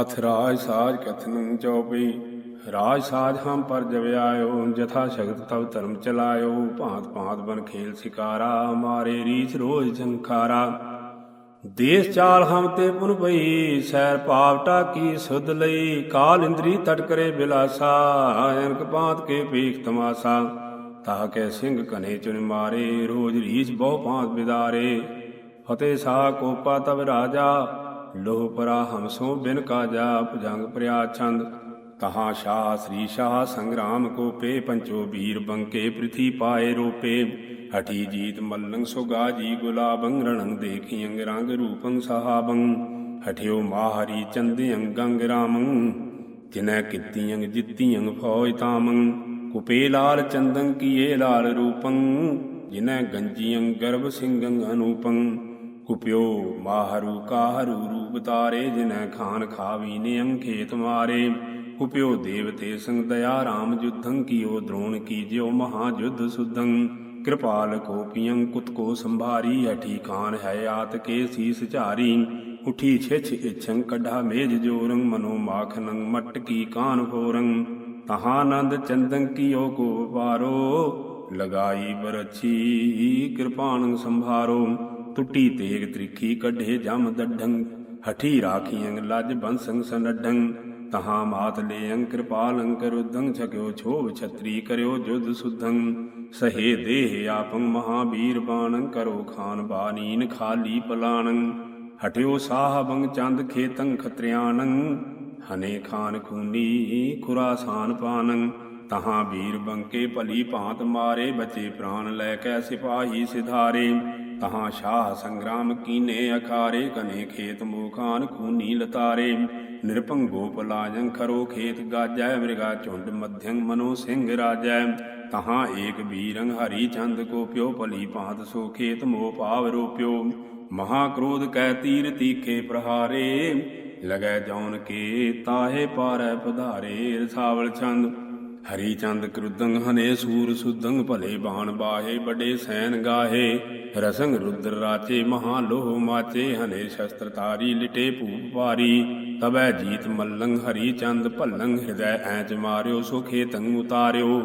ਅਥ ਰਾਜ ਸਾਜ ਕਥਨੰ ਚਉਪਈ ਰਾਜ ਸਾਜ ਹਮ ਪਰ ਜਵਿਆਇਓ, ਜਥਾ ਸ਼ਗਤ ਤਵ ਧਰਮ ਚਲਾਇਓ। ਭਾਂਤ ਭਾਂਤ ਬਨ ਖੇਲ ਸਿਕਾਰਾ, ਮਾਰੇ ਰੀਚ ਰੋਜ ਸੰਖਾਰਾ ਦੇਸ ਚਾਲ ਹਮ ਤੇ ਪੁਨ ਪਈ ਸੈਰ ਪਾਵਟਾ ਕੀ ਸੁਧ ਲਈ। ਕਾਲ ਇੰਦਰੀ ਤਟਕਰੇ ਬਿਲਾਸਾ ਅਨਕ ਪਾਤ ਕੇ ਪੀਖ ਤਮਾਸਾ। ਤਾ ਕੇ ਸਿੰਘ ਕਨੇ ਚੁਨ ਮਾਰੇ, ਰੋਜ ਰੀਚ ਬਹੁ ਭਾਂਤ ਬਿਦਾਰੇ। ਫਤਿਹ ਸਾ ਕੋਪਾ ਤਬ ਰਾਜਾ ਲੋਹ ਪਰਾ ਹਮਸੋ ਬਿਨ ਕਾਜਾ ਭੁਜੰਗ ਪ੍ਰਿਆ ਛੰਦ, ਤਹਾਂ ਸ਼ਾਹ ਸ੍ਰੀ ਸ਼ਾਹ ਸੰਗਰਾਮ ਕੋਪੇ ਪੰਚੋ ਵੀਰ ਬੰਕੇ ਪ੍ਰਿਥੀ ਪਾਏ ਰੋਪੇ ਹਠੀ ਜੀਤ ਮੱਲੰਗ ਸੁਗਾ ਜੀ ਗੁਲਾਬੰ, ਰਣੰ ਦੇਖੀ ਅੰਗ ਰੰਗ ਰੂਪੰ ਸਹਾਬੰ ਹਠਿਓ ਮਾਹਰੀ ਚੰਦਿਅੰ ਗੰਗ ਰਾਮੰ ਜਿਨੈ ਕੀਤੀਅੰ ਜਿੱਤੀਅੰ ਫੌਜ ਤਾਮੰ ਕੁਪੇ ਲਾਲ ਚੰਦੰ ਕੀਏ ਲਾਲ ਰੂਪੰ, ਜਿਨੈ ਗੰਜੀਅੰ ਗਰਭ ਸਿੰਘੰ ਅਨੂਪੰ। ਕੁਪਿਓ ਮਾਹਰੂ ਕਾਹਰੂ ਰੂਪ ਤਾਰੇ, ਜਿਨੈ ਖਾਨ ਖਾਵੀ ਨਿਯੰ ਖੇਤ ਮਾਰੇ। ਕੁਪਿਓ ਦੇਵਤੇ ਸੰਗ ਦਇਆ ਰਾਮ ਜੁਧੰ, ਕੀਓ ਦ੍ਰੋਣ ਕੀਜਿਓ ਮਹਾ ਜੁਧ ਸੁਧੰ। ਕਿਰਪਾਲ ਕੋਪੀਯੰ ਕੁਤ ਕੋ ਸੰਭਾਰੀ ਹਠੀ ਖਾਨ ਹੈ ਆਤ ਕੇ ਸੀਸ ਝਾਰੀ। ਉਠੀ ਛਿਛ ਇਛੰ ਕਢਾ ਮੇਜ ਜੋਰੰ, ਮਨੋ ਮਾਖਨੰ ਮਟ ਕੀ ਕਾਨ ਫੋਰੰ ਤਹਾਨੰਦ ਚੰਦੰ ਕੀਓ ਕੋ ਵਾਰੋ, ਲਗਾਈ ਬਰਛੀ, ਕਿਰਪਾਨੰ ਸੰਭਾਰੋ। ਤੁਟੀ ਤੇਗ ਤ੍ਰਿਖੀ ਕੱਢੇ ਜਮ ਦੱਢੰ, ਹਠੀ ਰਾਖੀਆਂ ਲੱਜ ਬੰਸੰ ਸਨੱਢੰ। ਤਹਾਂ ਮਾਤ ਲੇਅੰ ਕਿਰਪਾਲੰ ਕਰੁਦੰ ਛਕਿਓ ਛੋਭ ਛਤਰੀ ਕਰਿਓ ਜੁਧ ਸੁਧੰ। ਸਹੇ ਦੇਹ ਆਪੰ ਮਹਾਬੀਰ ਬਾਣੰ, ਕਰੋ ਖਾਨ ਬਾਨੀਨ ਖਾਲੀ ਪਲਾਣੰ। ਹਟਿਓ ਸਾਹਬੰ ਚੰਦ ਖੇਤੰ ਖਤਰਿਆਣੰ, ਹਨੇ ਖਾਨ ਖੂਨੀ ਖੁਰਾਸਾਨ ਪਾਨੰ ਤਹਾਂ ਵੀਰ ਬੰਕੇ ਭਲੀ ਭਾਂਤ ਮਾਰੇ, ਬਚੇ ਪ੍ਰਾਣ ਲੈ ਕੇ ਸਿਪਾਹੀ ਸਿਧਾਰੇ। ਤਹਾਂ ਸ਼ਾਹ ਸੰਗਰਾਮ ਕੀਨੇ ਅਖਾਰੇ, ਕਨੇ ਖੇਤ ਮੋਖਾਨ, ਖੂਨੀ ਲਤਾਰੇ। ਨਿਰਭੰਗੋ ਗੋਪ ਖਰੋ ਖੇਤ ਗਾਜੈ, ਮ੍ਰਿਗਾ ਝੁੰਡ ਮਧਯੰ ਮਨੋ ਸਿੰਘ ਰਾਜੈ। ਤਹਾਂ ਏਕ ਵੀਰੰ ਹਰੀ ਚੰਦ ਕੋ ਪਿਓ, ਭਲੀ ਭਾਂਤ ਸੋ ਖੇਤ ਮੋ ਭਾਵ ਰੋਪਿਓ। ਮਹਾ ਕ੍ਰੋਧ ਕੈ ਤੀਰ ਤੀਖੇ ਪ੍ਰਹਾਰੇ, ਲਗੈ ਜੌਨ ਕੇ ਤਾਹੇ ਪਾਰੈ ਪਧਾਰੇ, ਰਸਾਵਲ ਚੰਦ ਹਰੀ ਚੰਦ ਕ੍ਰੁਦੰਗ ਹਨੇ ਸੂਰ ਸੁਦੰਗ ਭਲੇ ਬਾਣ ਬਾਹੇ ਬੜੇ ਸੈਨ ਗਾਹੇ। ਰਸੰਗ ਰੁਦਰ ਰਾਚੇ ਮਹਾ ਲੋਹ ਮਾਚੇ ਹਨੇ ਸ਼ਸਤਰ ਤਾਰੀ ਲਿਟੇ ਭੂਪ ਪਾਰੀ ਤਬੈ ਜੀਤ ਮੱਲੰਗ ਹਰੀ ਚੰਦ ਭੱਲੰਗ ਹਿਰਦੈ ਐਚ ਮਾਰਿਓ, ਸੁਖੇ ਤੰਗ ਉਤਾਰਿਓ।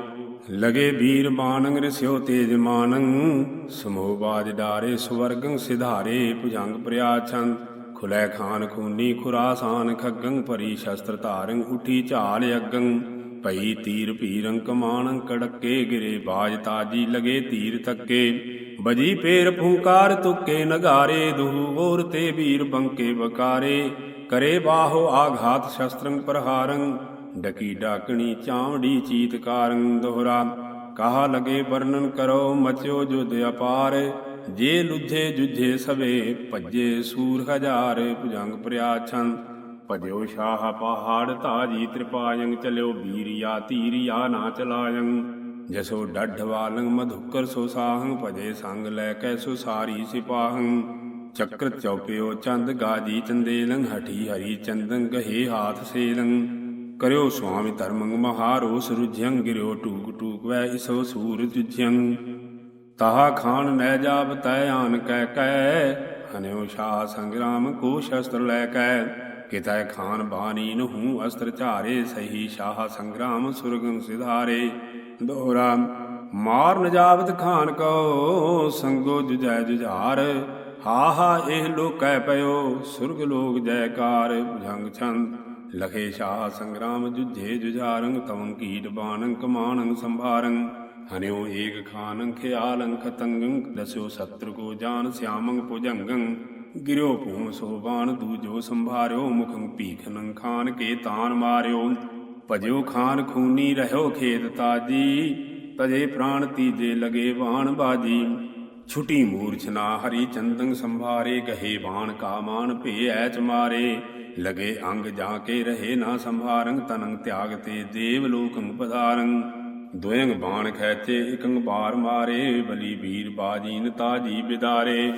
ਲਗੇ ਵੀਰ ਬਾਣੰਗ ਰਿਸਿਓ ਤੇਜ ਮਾਨੰ ਸਮੋਹ ਬਾਜ ਡਾਰੇ ਸਵਰਗੰ ਸਿਧਾਰੇ, ਭੁਜੰਗ ਪ੍ਰਿਆ ਚੰਦ ਖੁਲੇ ਖਾਨ ਖੂਨੀ ਖੁਰਾਸਾਨ ਖੱਗੰ ਪਰੀ ਸ਼ਸਤਰ ਧਾਰੰ ਉਠੀ ਝਾਲ ਅਗੰ ਭਈ ਤੀਰ ਭੀਰੰ ਕਮਾਣ ਕੜਕੇ, ਗਿਰੇ ਬਾਜ ਤਾਜੀ ਲਗੇ ਤੀਰ ਤੱਕੇ ਬਜੀ ਪੇਰ ਫੂੰਕਾਰ ਤੁਕੇ ਨਗਾਰੇ, ਦੁਹੂ ਹੋਰ ਤੇ ਵੀਰ ਬੰਕੇ ਬਕਾਰੇ ਕਰੇ ਬਾਹੋ ਆਘਾਤ ਸ਼ਸਤਰੰ ਪ੍ਰਹਾਰੰ, ਡਕੀ ਡਾਕਣੀ ਚਾਵੜੀ ਚੀਤਕਾਰੰ ਦੋਹਰਾ। ਕਹਾ ਲਗੇ ਵਰਣਨ ਕਰੋ ਮਚਿਓ ਜੁਧ ਅਪਾਰ। ਜੇ ਲੁੱਧੇ ਜੁਝੇ ਸਵੇ, ਭੱਜੇ ਸੂਰ ਹਜ਼ਾਰ, ਭੁਜੰਗ ਪ੍ਰਿਆ ਭਜਿਓ ਸ਼ਾਹ ਪਹਾੜ ਤਾਜੀ ਤ੍ਰਿਪਾਯੰ ਚਲਿਓ ਵੀਰਿਆ ਤੀਰਿਆ ਨਾ ਚਲਾਯੰ। ਜਸੋ ਡੱਢ ਵਾਲੰ ਮਧੁਕਰ ਸੋ ਸਾਹੰ, ਭਜੇ ਸੰਗ ਲੈ ਕੈ ਸੋ ਸਾਰੀ ਸਿਪਾਹੰ। ਚੱਕਰ ਚੌਪਿਓ ਚੰਦ ਗਾਜੀ ਚੰਦੇਲੰ, ਹਠੀ ਹਰੀ ਚੰਦੰ ਗਹੇ ਹਾਥ ਸੇਲੰ। ਕਰਿਓ ਸੁਆਮੀ ਧਰਮੰ ਮਹਾਰੋ ਰੁਝਿਯੰ ਗਿਰਿਓ ਟੂਕ ਟੂਕ ਵੈ ਇਸੋ ਸੂਰ ਜੁਝਿਯੰ ਤਾਹਾ ਖਾਨ ਨੈ ਜਾਬ ਤੈ ਆਨ ਕਹਿ ਕੈ, ਹਨਿਓ ਸ਼ਾਹ ਸੰਗਰਾਮ ਕੋ ਸ਼ਸਤਰ ਲੈ ਕੈ। ਕਿਤੈ ਖਾਨ ਬਾਣੀ ਨਹੂ ਅਸਤਰ ਝਾਰੇ, ਸਹੀ ਸ਼ਾਹ ਸੰਗਰਾਮ ਸੁਰਗੰ ਸਿਧਾਰੇ। ਦੋਹਰਾ, ਮਾਰ ਨਜਾਬਤ ਖਾਨ ਕੋ ਸੰਗੋ ਜੁਜੈ ਜੁਝਾਰ ਹਾ ਹਾ ਇਹ ਲੋਕੈ ਪਇਓ ਸੁਰਗ ਲੋਕ ਜੈਕਾਰ। ਭੁਜੰਗ ਛੰਦ, ਲਖੇ ਸ਼ਾਹ ਸੰਗਰਾਮ ਜੁਝੇ ਜੁਝਾਰੰ ਤਵੰ ਕੀਟ ਬਾਣੰ ਕਮਾਣੰ ਸੰਭਾਰੰ। ਹਨਿਓ ਏਕ ਖਾਨੰ ਖਿਆਲੰ ਖਤੰਗੰ, ਦਸਿਓ ਸਤਰ ਕੋ ਜਾਨ ਸਿਆਮੰ ਭੁਜੰਗੰ। ਗਿਰਿਓ ਭੂਮ ਸੋਬਾਨ ਦੂਜੋ ਸੰਭਾਰਿਓ ਮੁਖੰ ਭੀਖਨੰ ਖਾਨ ਕੇ ਤਾਨ ਮਾਰਿਓ। ਭਜਿਓ ਖਾਨ ਖੂਨੀ ਰਹਿਓ ਖੇਤ ਤਾਜੀ, ਤਜੇ ਪ੍ਰਾਣ ਤੀਜੇ ਲਗੇ ਬਾਣ ਬਾਜੀ। ਛੁਟੀ ਮੂਰਛਨਾ ਹਰੀ ਚੰਦੰ ਸੰਭਾਰੇ, ਗਹੇ ਬਾਣ ਕਾ ਮਾਨ ਭੇ ਐਚ ਮਾਰੇ। ਲਗੇ ਅੰਗ ਜਾ ਕੇ ਰਹੇ ਨਾ ਸੰਭਾਰੰ ਤਨੰ ਤਿਆਗ ਤੇ ਦੇਵ ਲੋਕੰ ਪਧਾਰੰ। ਦੁਇੰਗ ਬਾਣ ਖੈਚੇ ਇਕੰਗ ਬਾਰ ਮਾਰੇ, ਬਲੀ ਵੀਰ ਬਾਜੀਨ ਤਾਜੀ ਬਿਦਾਰੇ।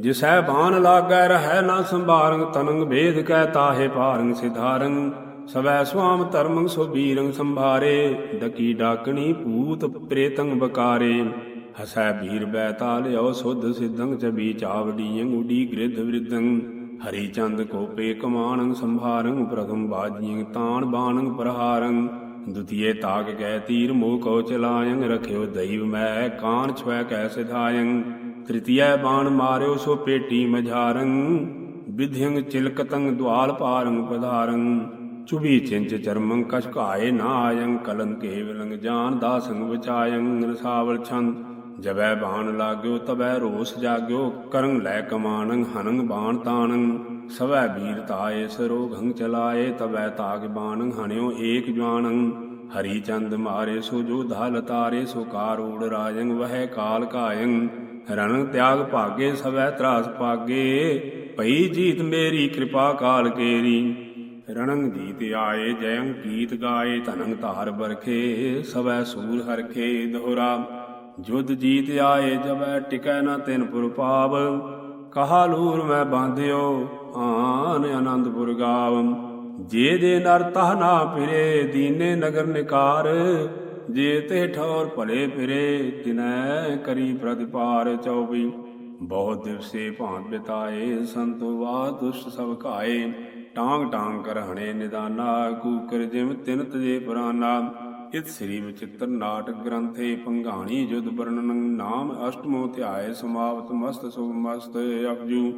ਜਿਸੈ ਬਾਣ ਲਾਗੈ ਰਹਿ ਨਾ ਸੰਭਾਰੰ ਤਨੰਗ ਭੇਦ ਕੈ ਤਾਹੇ ਪਾਰੰ ਸਿਧਾਰੰ ਸਵੈ ਸੁਆਮ ਧਰਮੰ ਸੁਬੀਰੰ ਸੰਭਾਰੇ, ਡਕੀ ਡਾਕਣੀ ਭੂਤ ਪ੍ਰੇਤੰ ਬਕਾਰੇ। ਹਸੈ ਵੀਰ ਬੈਤਾਲ ਲਿਓ ਸੁਧ ਸਿद्धੰ ਚ ਬੀ ਉਡੀ ਗ੍ਰਿਧ ਵਿਰਧੰ ਹਰੀ ਚੰਦ ਕੋਪੇ ਕਮਾਨੰ ਸੰਭਾਰੰ ਪ੍ਰਥਮ ਬਾਜੀਂ ਤਾਣ ਬਾਣੰ ਪ੍ਰਹਾਰੰ ਦੁਤੀਏ ਤਾਕ ਗੈ ਤੀਰ ਮੋਹ ਕੋ ਚਲਾਇੰ ਰਖਿਓ ਦੈਵ ਮੈ ਕਾਨ ਛਵੈ ਕੈ ਸਿਧਾਇੰ ਤ੍ਰਿਤੀਯ ਬਾਣ ਮਾਰਿਓ ਸੋ ਪੇਟੀ ਮਝਾਰੰ ਵਿਧਿਯੰ ਚਿਲਕਤੰ ਦੁਆਲ ਪਾਰੰ ਪਧਾਰੰ। ਚੁਬੀ ਚਿੰਚ ਚਰਮੰ ਕਛ ਘਾਏ ਨਾ ਆਯੰ ਕਲੰ ਕੇਵਲੰ ਜਾਨ ਦਾਸੰ ਵਿਚਾਯੰ, ਰਸਾਵਲ ਛੰਦ ਜਬੈ ਬਾਣ ਲਾਗਿਓ ਤਬੈ ਰੋਸ ਜਾਗਿਓ, ਕਰੰ ਲੈ ਕਮਾਨੰ ਹਨੰ ਬਾਣ ਤਾਣੰ। ਸਵੈ ਵੀਰ ਤਾਏ ਸਰੋਘੰ ਚਲਾਏ, ਤਬੈ ਤਾਗ ਬਾਣੰ, ਹਣਿਓ ਏਕ ਜਵਾਨੰ ਹਰੀ ਚੰਦ ਮਾਰੇ ਸੋ ਜੋ ਧਾਲ ਤਾਰੇ, ਸੋ ਕਾਰੂੜ ਰਾਜੰ, ਵਹਿ ਕਾਲ ਕਾਯੰ। ਰਣ ਤਿਆਗ ਭਾਗੇ, ਸਵੈ ਤਰਾਸ ਪਾਗੇ ਭਈ ਜੀਤ ਮੇਰੀ, ਕਿਰਪਾ ਕਾਲ ਕੇਰੀ। ਰਣੰ ਜੀਤ ਆਏ, ਜਯੰ ਗੀਤ ਗਾਏ ਧਨੰ ਧਾਰ ਬਰਖੇ, ਸਵੈ ਸੂਰ ਹਰਖੇ ਦੋਹਰਾ। ਜੁਦ ਜੀਤ ਆਏ, ਜਬੈ ਟਿਕੈ ਨਾ ਤਿਨ ਪੁਰ ਪਾਵ। ਕਹਾ ਲੂਰ ਮੈਂ ਬਾਂਧਿਓ, ਆਨ ਆਨੰਦਪੁਰ ਗਾਵ। ਜੇ ਦੇ ਨਰ ਤਹ ਨਾ ਫਿਰੇ, ਦੀਨੇ ਨਗਰ ਨਿਕਾਰ। ਜੇ ਤੇ ਠੌਰ ਭਲੇ ਫਿਰੇ ਤਿਨੈ ਕਰੀ ਪ੍ਰਤਿਪਾਰ ਚੌਬੀ ਬਹੁਤ ਦਿਵਸੇ ਭਾਂਤ ਬਿਤਾਏ, ਸੰਤੋ ਵਾ ਦੁਸ਼ਟ ਸਭ ਘਾਏ। ਟਾਂਗ ਟਾਂਗ ਕਰ ਹਣੇ ਨਿਦਾਨਾ, ਕੂਕਰ ਜਿਮ ਤਿਨ ਤਜੇ ਪੁਰਾਨਾ। ਇਤ ਸ੍ਰੀ ਵਿਚਿਤ੍ਰ ਨਾਟਕ ਗ੍ਰੰਥੇ ਪੰਘਾਣੀ ਜੁਦ ਵਰਣਨ ਨਾਮ ਅਸ਼ਟਮੋ ਧਿਆਏ, ਸਮਾਪਤ ਮਸਤ ਸੁਭ ਮਸਤ ਅਪਜੂ।